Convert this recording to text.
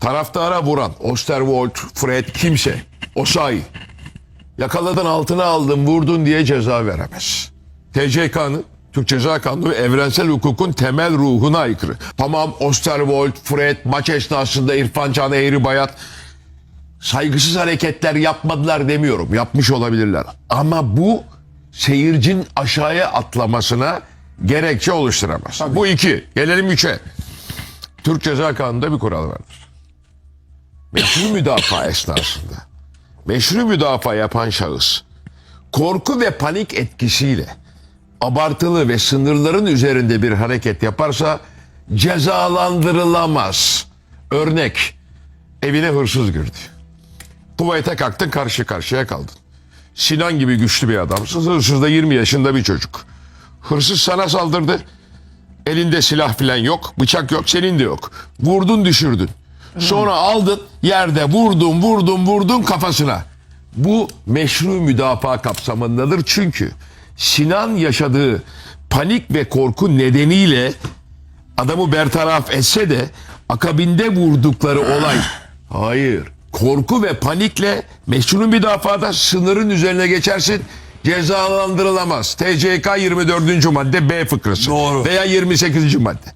Taraftara vuran Osterwold, Fred kimse. Osayi. Yakaladın altına aldın vurdun diye ceza veremez. TCK'nın Türk Ceza Kanunu evrensel hukukun temel ruhuna aykırı. Tamam Osterwold, Fred maç esnasında İrfan Can Eğri Bayat saygısız hareketler yapmadılar demiyorum. Yapmış olabilirler. Ama bu seyircinin aşağıya atlamasına gerekçe oluşturamaz. Bu iki. Gelelim üçe. Türk Ceza Kanunu'nda bir kural vardır. Meşru müdafaa esnasında meşru müdafaa yapan şahıs korku ve panik etkisiyle abartılı ve sınırların üzerinde bir hareket yaparsa cezalandırılamaz. Örnek evine hırsız girdi. Tuvalete kalktın karşı karşıya kaldın. Sinan gibi güçlü bir adamsın. Hırsız da 20 yaşında bir çocuk. Hırsız sana saldırdı. Elinde silah falan yok. Bıçak yok. Senin de yok. Vurdun düşürdün. Sonra aldın yerde vurdun vurdun vurdun kafasına. Bu meşru müdafaa kapsamındadır. Çünkü Sinan yaşadığı panik ve korku nedeniyle adamı bertaraf etse de akabinde vurdukları olay hayır korku ve panikle meşru müdafada sınırın üzerine geçersin cezalandırılamaz. TCK 24. madde B fıkrası Doğru. veya 28. madde.